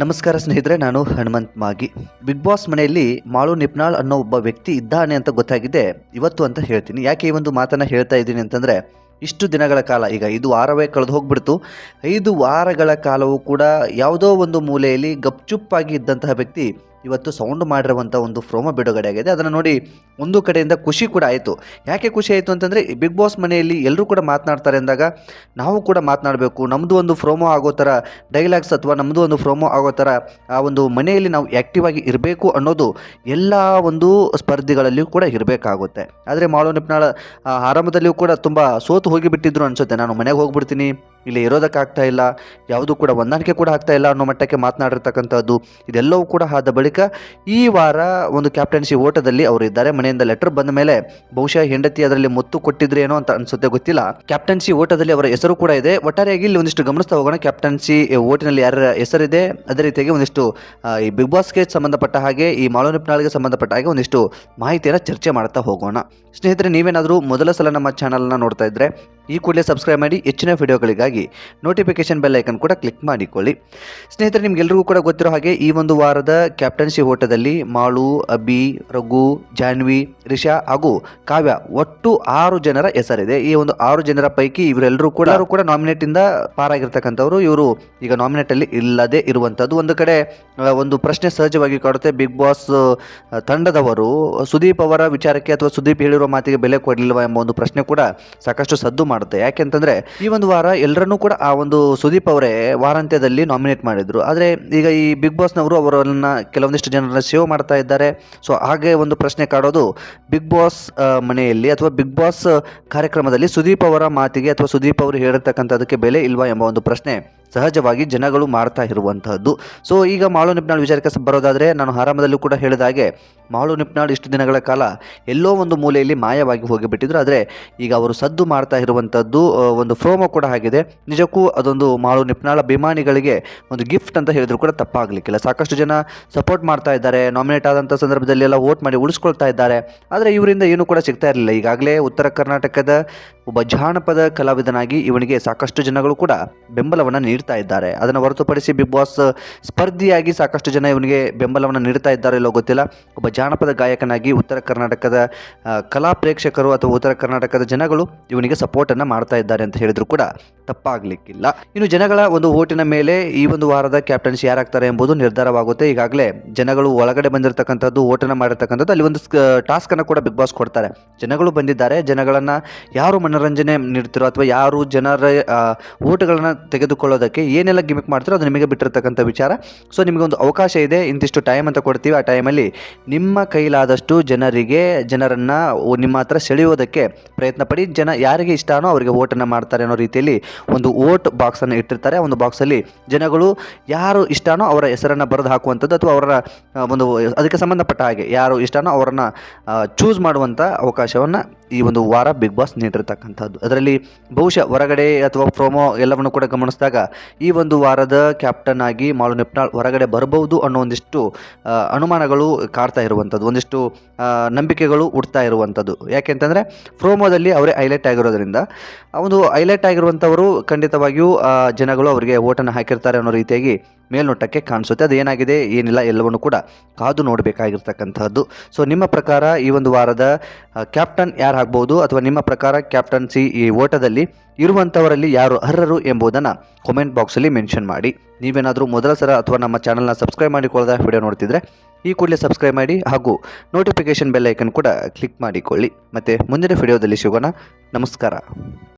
ನಮಸ್ಕಾರ ಸ್ನೇಹಿತರೆ, ನಾನು ಹನುಮಂತ್ ಮಾಗಿ. ಬಿಗ್ ಬಾಸ್ ಮನೆಯಲ್ಲಿ ಮಾಳು ನಿಪ್ನಾಳ್ ಅನ್ನೋ ಒಬ್ಬ ವ್ಯಕ್ತಿ ಇದ್ದಾನೆ ಅಂತ ಗೊತ್ತಾಗಿದೆ. ಇವತ್ತು ಅಂತ ಹೇಳ್ತೀನಿ. ಯಾಕೆ ಈ ಒಂದು ಮಾತನ್ನು ಹೇಳ್ತಾ ಇದ್ದೀನಿ ಅಂತಂದರೆ, ಇಷ್ಟು ದಿನಗಳ ಕಾಲ, ಈಗ ಐದು ವಾರವೇ ಕಳೆದು ಹೋಗ್ಬಿಡ್ತು. ಐದು ವಾರಗಳ ಕಾಲವೂ ಕೂಡ ಯಾವುದೋ ಒಂದು ಮೂಲೆಯಲ್ಲಿ ಗಪ್ಚುಪ್ಪಾಗಿ ಇದ್ದಂತಹ ವ್ಯಕ್ತಿ ಇವತ್ತು ಸೌಂಡ್ ಮಾಡಿರುವಂಥ ಒಂದು ಪ್ರೋಮೋ ಬಿಡುಗಡೆ ಆಗಿದೆ. ಅದನ್ನು ನೋಡಿ ಒಂದು ಕಡೆಯಿಂದ ಖುಷಿ ಕೂಡ ಆಯಿತು. ಯಾಕೆ ಖುಷಿ ಆಯಿತು ಅಂತಂದರೆ ಬಿಗ್ ಬಾಸ್ ಮನೆಯಲ್ಲಿ ಎಲ್ಲರೂ ಕೂಡ ಮಾತನಾಡ್ತಾರೆ ಅಂದಾಗ ನಾವು ಕೂಡ ಮಾತನಾಡಬೇಕು. ನಮ್ಮದು ಒಂದು ಪ್ರೋಮೋ ಆಗೋ ಥರ ಡೈಲಾಗ್ಸ್ ಅಥವಾ ನಮ್ಮದು ಒಂದು ಪ್ರೋಮೋ ಆಗೋ ಥರ ಆ ಒಂದು ಮನೆಯಲ್ಲಿ ನಾವು ಆ್ಯಕ್ಟಿವ್ ಆಗಿ ಇರಬೇಕು ಅನ್ನೋದು ಎಲ್ಲ ಒಂದು ಸ್ಪರ್ಧೆಗಳಲ್ಲಿಯೂ ಕೂಡ ಇರಬೇಕಾಗುತ್ತೆ. ಆದರೆ ಮಾಳು ನಿಪ್ನಾಳ ಆರಂಭದಲ್ಲಿಯೂ ಕೂಡ ತುಂಬ ಸೋತು ಹೋಗಿಬಿಟ್ಟಿದ್ರು ಅನಿಸುತ್ತೆ. ನಾನು ಮನೆಗೆ ಹೋಗ್ಬಿಡ್ತೀನಿ. ಇಲ್ಲಿ ಇರೋದಕ್ಕಾಗ್ತಾ ಇಲ್ಲ, ಯಾವುದೂ ಕೂಡ ಹೊಂದಾಣಿಕೆ ಕೂಡ ಆಗ್ತಾ ಇಲ್ಲ ಅನ್ನೋ ಮಟ್ಟಕ್ಕೆ ಮಾತನಾಡಿರ್ತಕ್ಕಂಥದ್ದು ಇದೆಲ್ಲವೂ ಕೂಡ ಆದ ಬಳಿಕ ಈ ವಾರ ಒಂದು ಕ್ಯಾಪ್ಟನ್ಸಿ ಓಟದಲ್ಲಿ ಅವರು ಇದ್ದಾರೆ. ಮನೆಯಿಂದ ಲೆಟರ್ ಬಂದ ಮೇಲೆ ಬಹುಶಃ ಹೆಂಡತಿ ಅದರಲ್ಲಿ ಮುತ್ತು ಕೊಟ್ಟಿದ್ರೇನೋ ಅಂತ ಅನ್ಸುತ್ತೆ ಗೊತ್ತಿಲ್ಲ. ಕ್ಯಾಪ್ಟನ್ಸಿ ಓಟದಲ್ಲಿ ಅವರ ಹೆಸರು ಕೂಡ ಇದೆ. ಒಟ್ಟಾರೆಯಾಗಿ ಇಲ್ಲಿ ಒಂದಿಷ್ಟು ಗಮನಿಸ್ತಾ ಹೋಗೋಣ. ಕ್ಯಾಪ್ಟನ್ಸಿ ಓಟಿನಲ್ಲಿ ಯಾರ ಹೆಸರಿದೆ, ಅದೇ ರೀತಿಯಾಗಿ ಒಂದಿಷ್ಟು ಈ ಬಿಗ್ ಬಾಸ್ಗೆ ಸಂಬಂಧಪಟ್ಟ ಹಾಗೆ, ಈ ಮಾಳು ನಿಪ್ನಾಳ್ಗೆ ಸಂಬಂಧಪಟ್ಟ ಹಾಗೆ ಒಂದಿಷ್ಟು ಮಾಹಿತಿಯನ್ನು ಚರ್ಚೆ ಮಾಡ್ತಾ ಹೋಗೋಣ. ಸ್ನೇಹಿತರೆ, ನೀವೇನಾದರೂ ಮೊದಲ ಸಲ ನಮ್ಮ ಚಾನಲ್ನ ನೋಡ್ತಾ ಇದ್ರೆ, ಈ ಕೂಡಲೇ ಸಬ್ಸ್ಕ್ರೈಬ್ ಮಾಡಿ. ಹೆಚ್ಚಿನ ವಿಡಿಯೋಗಳಿಗಾಗಿ ನೋಟಿಫಿಕೇಶನ್ ಬೆಲ್ ಐಕನ್ ಕೂಡ ಕ್ಲಿಕ್ ಮಾಡಿಕೊಳ್ಳಿ. ಸ್ನೇಹಿತರೆ, ನಿಮ್ಗೆಲ್ರಿಗೂ ಕೂಡ ಗೊತ್ತಿರೋ ಹಾಗೆ ಈ ಒಂದು ವಾರದ ಕ್ಯಾಪ್ಟನ್ಸಿ ಓಟದಲ್ಲಿ ಮಾಳು ಅಬಿ ರಘು, ಜಾನ್ವಿ, ರಿಷಾ ಹಾಗೂ ಕಾವ್ಯ ಒಟ್ಟು ಆರು ಜನರ ಹೆಸರಿದೆ. ಈ ಒಂದು ಆರು ಜನರ ಪೈಕಿ ಇವರೆಲ್ಲರೂ ಕೂಡ ಕೂಡ ನಾಮಿನೇಟ್ ಇಂದ ಪಾರಾಗಿರ್ತಕ್ಕಂಥವ್ರು. ಇವರು ಈಗ ನಾಮಿನೇಟ್ ಅಲ್ಲಿ ಇಲ್ಲದೆ ಇರುವಂತದ್ದು ಒಂದು ಕಡೆ ಒಂದು ಪ್ರಶ್ನೆ ಸಹಜವಾಗಿ ಕಾಡುತ್ತೆ. ಬಿಗ್ ಬಾಸ್ ತಂಡದವರು ಸುದೀಪ್ ಅವರ ವಿಚಾರಕ್ಕೆ ಅಥವಾ ಸುದೀಪ್ ಹೇಳಿರುವ ಮಾತಿಗೆ ಬೆಲೆ ಕೊಡಲಿಲ್ವಾ ಎಂಬ ಒಂದು ಪ್ರಶ್ನೆ ಕೂಡ ಸಾಕಷ್ಟು ಸದ್ದು ಮಾಡುತ್ತೆ. ಯಾಕೆಂತಂದ್ರೆ, ಈ ಒಂದು ವಾರ ಎಲ್ಲರನ್ನೂ ಕೂಡ ಆ ಒಂದು ಸುದೀಪ್ ಅವರೇ ವಾರಾಂತ್ಯದಲ್ಲಿ ನಾಮಿನೇಟ್ ಮಾಡಿದರು. ಆದರೆ ಈಗ ಈ ಬಿಗ್ ಬಾಸ್ನವರು ಅವರನ್ನ ಕೆಲವೊಂದಿಷ್ಟು ಜನರನ್ನ ಸೇವ್ ಮಾಡ್ತಾ ಇದ್ದಾರೆ. ಸೊ ಹಾಗೆ ಒಂದು ಪ್ರಶ್ನೆ ಕಾಡೋದು. ಬಿಗ್ ಬಾಸ್ ಮನೆಯಲ್ಲಿ ಅಥವಾ ಬಿಗ್ ಬಾಸ್ ಕಾರ್ಯಕ್ರಮದಲ್ಲಿ ಸುದೀಪ್ ಅವರ ಮಾತಿಗೆ ಅಥವಾ ಸುದೀಪ್ ಅವರು ಹೇಳಿರ್ತಕ್ಕಂಥದ್ದಕ್ಕೆ ಬೆಲೆ ಇಲ್ವಾ ಎಂಬ ಒಂದು ಪ್ರಶ್ನೆ ಸಹಜವಾಗಿ ಜನಗಳು ಮಾಡ್ತಾ ಇರುವಂತಹದ್ದು. ಸೊ ಈಗ ಮಾಳು ನಿಪ್ನಾಳ್ ವಿಚಾರಕ್ಕೆ ಬರೋದಾದರೆ ನಾನು ಆರಂಭದಲ್ಲೂ ಕೂಡ ಹೇಳಿದ ಹಾಗೆ ಮಾಳು ನಿಪ್ನಾಳು ಇಷ್ಟು ದಿನಗಳ ಕಾಲ ಎಲ್ಲೋ ಒಂದು ಮೂಲೆಯಲ್ಲಿ ಮಾಯವಾಗಿ ಹೋಗಿಬಿಟ್ಟಿದ್ರು. ಆದರೆ ಈಗ ಅವರು ಸದ್ದು ಮಾಡ್ತಾ ಇರುವಂಥದ್ದು ಒಂದು ಪ್ರೋಮೋ ಕೂಡ ಆಗಿದೆ. ನಿಜಕ್ಕೂ ಅದೊಂದು ಮಾಳು ನಿಪ್ನಾಳ ಅಭಿಮಾನಿಗಳಿಗೆ ಒಂದು ಗಿಫ್ಟ್ ಅಂತ ಹೇಳಿದ್ರು ಕೂಡ ತಪ್ಪಾಗಲಿಕ್ಕಿಲ್ಲ. ಸಾಕಷ್ಟು ಜನ ಸಪೋರ್ಟ್ ಮಾಡ್ತಾ ಇದ್ದಾರೆ, ನಾಮಿನೇಟ್ ಆದಂಥ ಸಂದರ್ಭದಲ್ಲಿ ಎಲ್ಲ ವೋಟ್ ಮಾಡಿ ಉಳಿಸ್ಕೊಳ್ತಾ ಇದ್ದಾರೆ. ಆದರೆ ಇವರಿಂದ ಏನೂ ಕೂಡ ಸಿಗ್ತಾ ಇರಲಿಲ್ಲ. ಈಗಾಗಲೇ ಉತ್ತರ ಕರ್ನಾಟಕದ ಒಬ್ಬ ಜಾನಪದ ಕಲಾವಿದನಾಗಿ ಇವನಿಗೆ ಸಾಕಷ್ಟು ಜನಗಳು ಕೂಡ ಬೆಂಬಲವನ್ನು ನೀಡ್ತಾ ಇದ್ದಾರೆ. ಅದನ್ನು ಹೊರತುಪಡಿಸಿ ಬಿಗ್ ಬಾಸ್ ಸ್ಪರ್ಧಿಯಾಗಿ ಸಾಕಷ್ಟು ಜನ ಇವನಿಗೆ ಬೆಂಬಲವನ್ನು ನೀಡ್ತಾ ಇದ್ದಾರೆ ಇಲ್ಲೋ ಗೊತ್ತಿಲ್ಲ. ಒಬ್ಬ ಜಾನಪದ ಗಾಯಕನಾಗಿ ಉತ್ತರ ಕರ್ನಾಟಕದ ಕಲಾ ಪ್ರೇಕ್ಷಕರು ಅಥವಾ ಉತ್ತರ ಕರ್ನಾಟಕದ ಜನಗಳು ಇವನಿಗೆ ಸಪೋರ್ಟನ್ನು ಮಾಡ್ತಾ ಇದ್ದಾರೆ ಅಂತ ಹೇಳಿದ್ರು ಕೂಡ ತಪ್ಪಾಗಲಿಕ್ಕಿಲ್ಲ. ಇನ್ನು ಜನಗಳ ಒಂದು ಓಟಿನ ಮೇಲೆ ಈ ಒಂದು ವಾರದ ಕ್ಯಾಪ್ಟನ್ಸಿ ಯಾರಾಗ್ತಾರೆ ಎಂಬುದು ನಿರ್ಧಾರವಾಗುತ್ತೆ. ಈಗಾಗಲೇ ಜನಗಳು ಒಳಗಡೆ ಬಂದಿರತಕ್ಕಂಥದ್ದು, ಓಟನ್ನು ಮಾಡಿರ್ತಕ್ಕಂಥದ್ದು, ಅಲ್ಲಿ ಒಂದು ಟಾಸ್ಕ್ ಅನ್ನು ಕೂಡ ಬಿಗ್ ಬಾಸ್ ಕೊಡ್ತಾರೆ. ಜನಗಳು ಬಂದಿದ್ದಾರೆ, ಜನಗಳನ್ನ ಯಾರು ಮನೋರಂಜನೆ ನೀಡ್ತಿರೋ ಅಥವಾ ಯಾರು ಜನರ ಓಟುಗಳನ್ನು ತೆಗೆದುಕೊಳ್ಳೋದಕ್ಕೆ ಏನೆಲ್ಲ ಗಿಮಿಕ್ ಮಾಡ್ತಾರೋ ಅದು ನಿಮಗೆ ಬಿಟ್ಟಿರ್ತಕ್ಕಂಥ ವಿಚಾರ. ಸೊ ನಿಮಗೆ ಒಂದು ಅವಕಾಶ ಇದೆ, ಇಂತಿಷ್ಟು ಟೈಮ್ ಅಂತ ಕೊಡ್ತೀವಿ. ಆ ಟೈಮಲ್ಲಿ ನಿಮ್ಮ ಕೈಲಾದಷ್ಟು ಜನರಿಗೆ, ಜನರನ್ನು ನಿಮ್ಮ ಹತ್ರ ಸೆಳೆಯೋದಕ್ಕೆ ಪ್ರಯತ್ನ ಪಡಿ ಜನ ಯಾರಿಗೆ ಇಷ್ಟನೋ ಅವರಿಗೆ ಓಟನ್ನು ಮಾಡ್ತಾರೆ ಅನ್ನೋ ರೀತಿಯಲ್ಲಿ ಒಂದು ಓಟ್ ಬಾಕ್ಸನ್ನು ಇಟ್ಟಿರ್ತಾರೆ. ಆ ಒಂದು ಬಾಕ್ಸಲ್ಲಿ ಜನಗಳು ಯಾರು ಇಷ್ಟನೋ ಅವರ ಹೆಸರನ್ನು ಬರೆದು ಹಾಕುವಂಥದ್ದು ಅಥವಾ ಅವರ ಒಂದು, ಅದಕ್ಕೆ ಸಂಬಂಧಪಟ್ಟ ಹಾಗೆ ಯಾರು ಇಷ್ಟನೋ ಅವರನ್ನು ಚೂಸ್ ಮಾಡುವಂಥ ಅವಕಾಶವನ್ನು ಈ ಒಂದು ವಾರ ಬಿಗ್ ಬಾಸ್ ನೀಡಿರ್ತಕ್ಕಂಥದ್ದು. ಅದರಲ್ಲಿ ಬಹುಶಃ ಹೊರಗಡೆ ಅಥವಾ ಪ್ರೋಮೋ ಎಲ್ಲವನ್ನು ಕೂಡ ಗಮನಿಸಿದಾಗ ಈ ಒಂದು ವಾರದ ಕ್ಯಾಪ್ಟನ್ ಆಗಿ ಮಾಲು ನಿಪ್ನಾಳ್ ಹೊರಗಡೆ ಬರಬಹುದು ಅನ್ನೋ ಒಂದಿಷ್ಟು ಅನುಮಾನಗಳು ಕಾಡ್ತಾ ಇರುವಂಥದ್ದು. ಒಂದಿಷ್ಟು ನಂಬಿಕೆಗಳು ಹುಡ್ತಾ ಇರುವಂಥದ್ದು. ಯಾಕೆಂತಂದರೆ ಪ್ರೋಮೋದಲ್ಲಿ ಅವರೇ ಹೈಲೈಟ್ ಆಗಿರೋದ್ರಿಂದ ಒಂದು ಹೈಲೈಟ್ ಆಗಿರುವಂಥವರು ಖಂಡಿತವಾಗಿಯೂ ಜನಗಳು ಅವರಿಗೆ ಓಟನ್ನು ಹಾಕಿರ್ತಾರೆ ಅನ್ನೋ ರೀತಿಯಾಗಿ ಮೇಲ್ನೋಟಕ್ಕೆ ಕಾಣಿಸುತ್ತೆ. ಅದು ಏನಾಗಿದೆ? ಏನಿಲ್ಲ, ಎಲ್ಲವನ್ನು ಕೂಡ ಕಾದು ನೋಡಬೇಕಾಗಿರ್ತಕ್ಕಂಥದ್ದು. ಸೊ ನಿಮ್ಮ ಪ್ರಕಾರ ಈ ಒಂದು ವಾರದ ಕ್ಯಾಪ್ಟನ್ ಯಾರು ಆಗ್ಬೋದು? ಅಥವಾ ನಿಮ್ಮ ಪ್ರಕಾರ ಕ್ಯಾಪ್ಟನ್ಸಿ ಈ ಓಟದಲ್ಲಿ ಇರುವಂಥವರಲ್ಲಿ ಯಾರು ಅರ್ಹರು ಎಂಬುದನ್ನು ಕಮೆಂಟ್ ಬಾಕ್ಸಲ್ಲಿ ಮೆನ್ಷನ್ ಮಾಡಿ. ನೀವೇನಾದರೂ ಮೊದಲ ಸರ ಅಥವಾ ನಮ್ಮ ಚಾನಲ್ನ ಸಬ್ಸ್ಕ್ರೈಬ್ ಮಾಡಿಕೊಳ್ಳದ ವಿಡಿಯೋ ನೋಡ್ತಿದ್ರೆ, ಈ ಕೂಡಲೇ ಸಬ್ಸ್ಕ್ರೈಬ್ ಮಾಡಿ ಹಾಗೂ ನೋಟಿಫಿಕೇಷನ್ ಬೆಲ್ ಐಕನ್ ಕೂಡ ಕ್ಲಿಕ್ ಮಾಡಿಕೊಳ್ಳಿ. ಮತ್ತು ಮುಂದಿನ ವಿಡಿಯೋದಲ್ಲಿ ಸಿಗೋಣ. ನಮಸ್ಕಾರ.